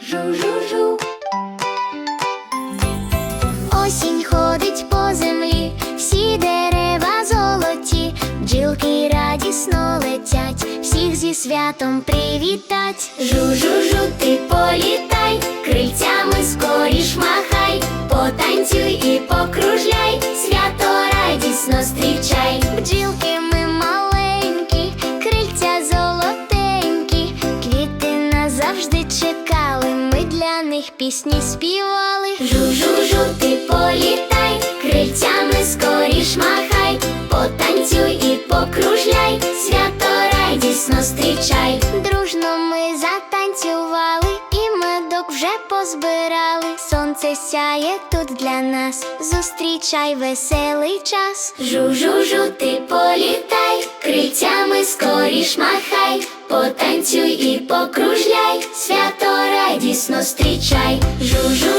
жу-жу, Осінь ходить по землі, всі дерева золоті, бджілки радісно летять, всіх зі святом привітать. Жу-жу-жу, ти політай, крильцями скоріш махай, потанцюй і покружляй, свято радісно зустрічай. Для пісні співали. Жу-жу-жу, ти політай, крильцями скоріш махай, потанцюй і покружляй, свято радісно зустрічай. Дружно ми затанцювали і медок вже позбирали. Сонце сяє тут для нас, зустрічай веселий час. Жу-жу-жу, ти політай, крильцями скоріш махай, потанцюй і покружляй, свято радісно зустрічай. Жу-жу-жу,